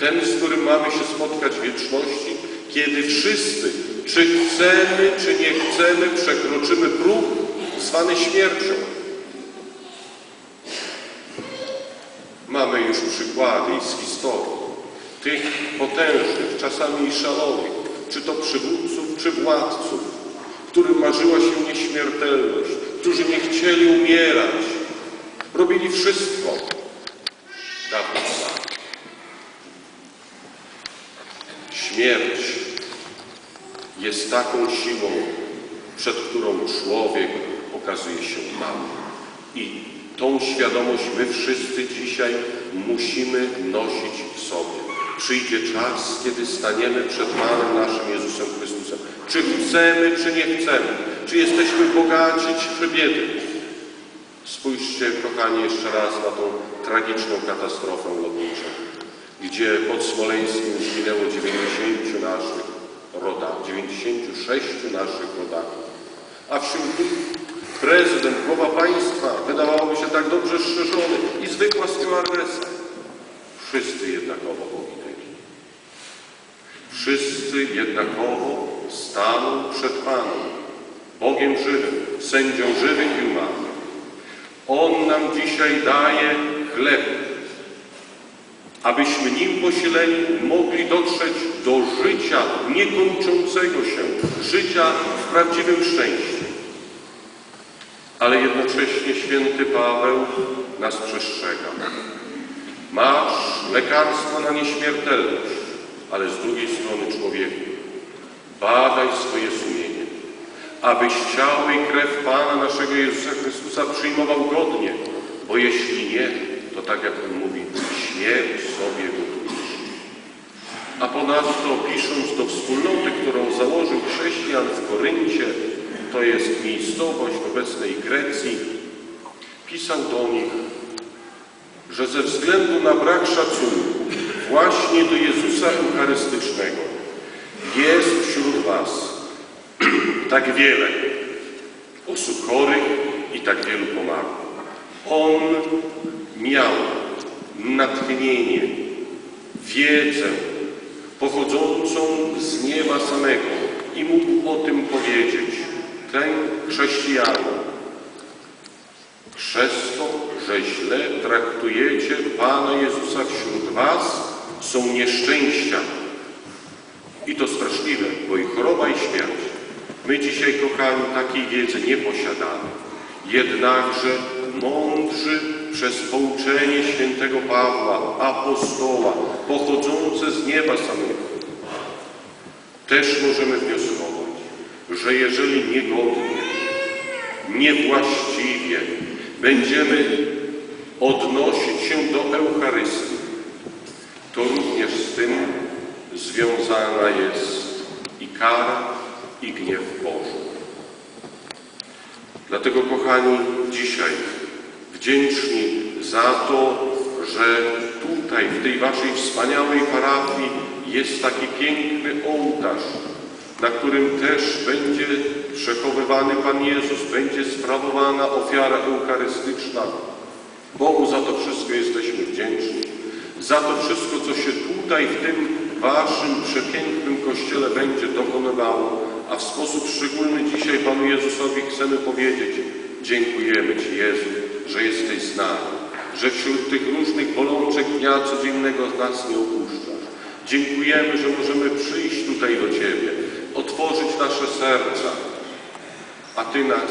ten, z którym mamy się spotkać w wieczności, kiedy wszyscy, czy chcemy, czy nie chcemy, przekroczymy próg zwany śmiercią. Mamy już przykłady z historii tych potężnych, czasami i szalonych, czy to przywódców, czy władców, którym marzyła się nieśmiertelność, którzy nie chcieli umierać, robili wszystko Śmierć jest taką siłą, przed którą człowiek okazuje się mały. I tą świadomość my wszyscy dzisiaj musimy nosić w sobie. Przyjdzie czas, kiedy staniemy przed Panem naszym Jezusem Chrystusem. Czy chcemy, czy nie chcemy. Czy jesteśmy bogaci, czy biedni. Spójrzcie, kochani, jeszcze raz na tą tragiczną katastrofę lotniczą, gdzie pod Smoleńskim zginęło 90 naszych rodaków, 96 naszych rodaków. A wśród nich prezydent, głowa państwa, wydawałoby się tak dobrze strzeżony i zwykła stewardesa. Wszyscy jednakowo poginęli. Wszyscy jednakowo staną przed Panem, Bogiem żywym, sędzią żywym i umarłych. On nam dzisiaj daje chleb, abyśmy nim posileni mogli dotrzeć do życia niekończącego się, życia w prawdziwym szczęściu. Ale jednocześnie święty Paweł nas przestrzega. Masz lekarstwo na nieśmiertelność, ale z drugiej strony człowieku, badaj swoje sumienie, abyś ciało i krew Pana naszego Jezusa Chrystusa przyjmował godnie, bo jeśli nie, to tak jak on mówi, śmierć sobie gotujesz. A ponadto pisząc do wspólnoty, którą założył chrześcijan w Koryncie, to jest miejscowość obecnej Grecji, pisał do nich, że ze względu na brak szacunku właśnie do Jezusa Eucharystycznego jest wśród Was tak wiele osób chorych i tak wielu pomarłych. On miał natchnienie, wiedzę pochodzącą z nieba samego i mógł o tym powiedzieć. Ten chrześcijanin przez to, że źle traktujecie Pana Jezusa wśród Was, są nieszczęścia. I to straszliwe, bo i choroba, i śmierć. My dzisiaj, kochani, takiej wiedzy nie posiadamy. Jednakże mądrzy przez pouczenie świętego Pawła, apostoła, pochodzące z nieba samego, też możemy wnioskować, że jeżeli niegodnie, niewłaściwie będziemy odnosić się do Eucharystii, to również z tym związana jest i kara, i gniew Boży. Dlatego, kochani, dzisiaj wdzięczni za to, że tutaj, w tej Waszej wspaniałej parafii jest taki piękny ołtarz, na którym też będzie przechowywany Pan Jezus, będzie sprawowana ofiara eucharystyczna. Bogu za to wszystko jesteśmy wdzięczni. Za to wszystko, co się tutaj, w tym Waszym przepięknym Kościele będzie dokonywało, a w sposób szczególny dzisiaj Panu Jezusowi chcemy powiedzieć dziękujemy Ci Jezu, że jesteś z nami, że wśród tych różnych bolączek dnia codziennego nas nie opuszczasz. Dziękujemy, że możemy przyjść tutaj do Ciebie, otworzyć nasze serca, a Ty nas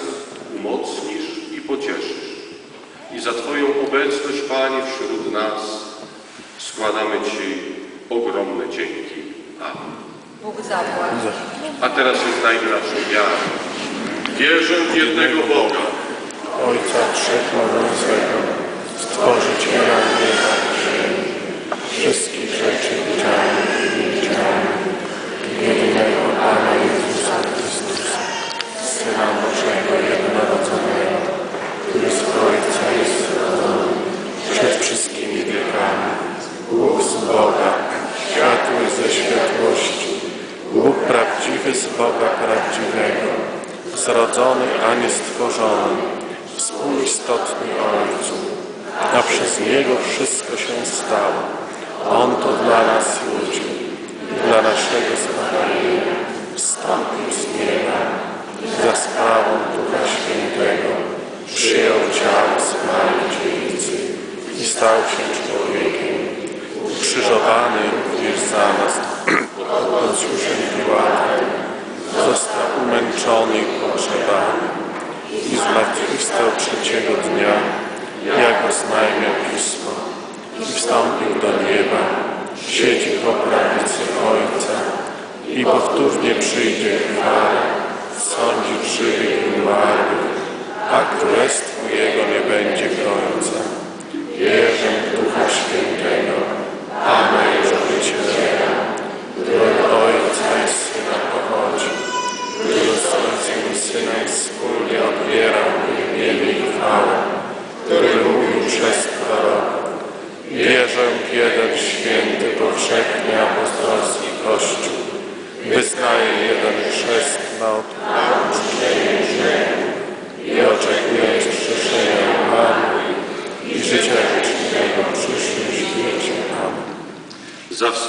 umocnisz i pocieszysz. I za Twoją obecność, Panie, wśród nas składamy Ci ogromne dzięki. Amen. Bóg zapłać. A teraz wyznajmy naszą wiarę. Wierzę w jednego Boga, Ojca Wszechmogącego, Stworzyciela nieba wszystkich rzeczy widzialnych i niewidzialnych, jedynego Pana Jezusa Chrystusa, Syna Bożego jednorodzonego, który z Ojca jest zrodzony przed wszystkimi wiekami, Bóg z Boga, światły ze światłości, Bóg prawdziwy z Boga prawdziwego, zrodzony, a nie stworzony, współistotni Ojcu, a przez Niego wszystko się stało. On to dla nas ludzi, dla naszego zbawienia, wstąpił z nieba za sprawą Ducha Świętego, przyjął ciało z Marii Dziewicy i stał się człowiekiem, ukrzyżowany również za nas pod Juliusza Piłata, został umęczony i pogrzebany i zmartwychwstał trzeciego dnia, jak oznajmiał Pismo, i wstąpił do nieba, siedzi po prawicy Ojca i powtórnie przyjdzie chwała, sądzi żywych i umarłych, a królestwu Jego nie będzie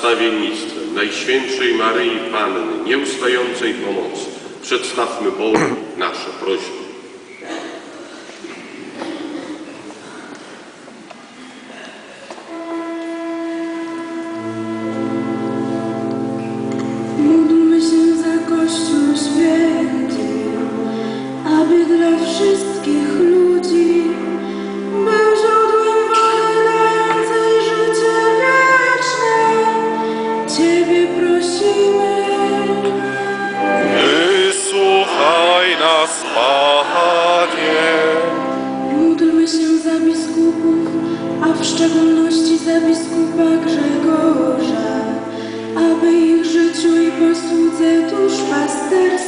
nastawiennictwem Najświętszej Maryi Panny, nieustającej pomocy, przedstawmy Bogu nasze prośby. los pastores